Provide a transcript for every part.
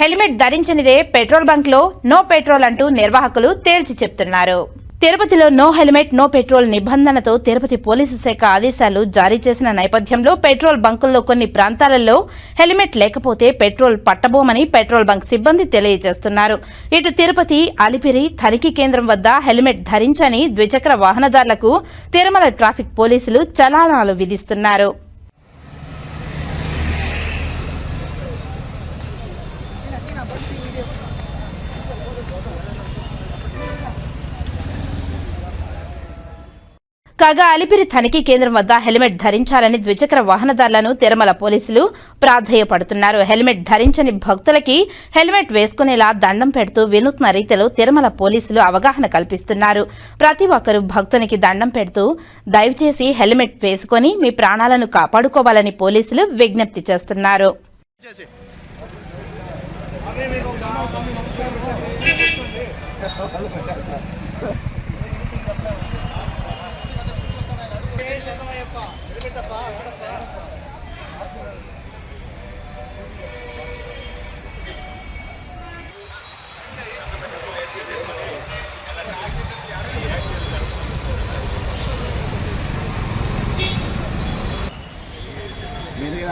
Helmet ధరించనిదే petrol బంక్లో no petrol అంటూ నిర్వాహకులు తేల్చి చెప్తున్నారు. తిరుపతిలో నో హెల్మెట్ నో పెట్రోల్ నిబంధనతో తిరుపతి పోలీసు శాఖ ఆదేశాలు జారీ చేసిన నేపథ్యంలో పెట్రోల్ బంకుల్లో కొన్ని ప్రాంతాలలో హెల్మెట్ లేకపోతే పెట్రోల్ పట్టబోమని పెట్రోల్ బంక్ సిబ్బంది తెలియజేస్తున్నారు. ఇటు తిరుపతి అలిపిరి తనిఖీ కేంద్రం వద్ద హెల్మెట్ ధరించని ద్విచక్ర వాహనదారులకు తిరుమల ట్రాఫిక్ పోలీసులు చలానాలు విధిస్తున్నారు. కాగా అలిపిరి తనిఖీ కేంద్రం వద్ద హెల్మెట్ ధరించాలని ద్విచక్ర వాహనదారులను తిరుమల పోలీసులు ప్రాధేయపడుతున్నారు. హెల్మెట్ ధరించని భక్తులకి హెల్మెట్ వేసుకునేలా దండం పెడుతూ వినూత్న రీతిలో తిరుమల పోలీసులు అవగాహన కల్పిస్తున్నారు. ప్రతి ఒక్కరూ భక్తునికి దండం పెడుతూ దయచేసి హెల్మెట్ వేసుకొని మీ ప్రాణాలను కాపాడుకోవాలని పోలీసులు విజ్ఞప్తి చేస్తున్నారు.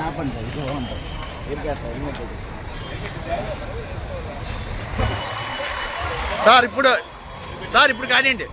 ఆపండి సార్ సార్ ఇప్పుడు సార్ ఇప్పుడు కానివ్వండి.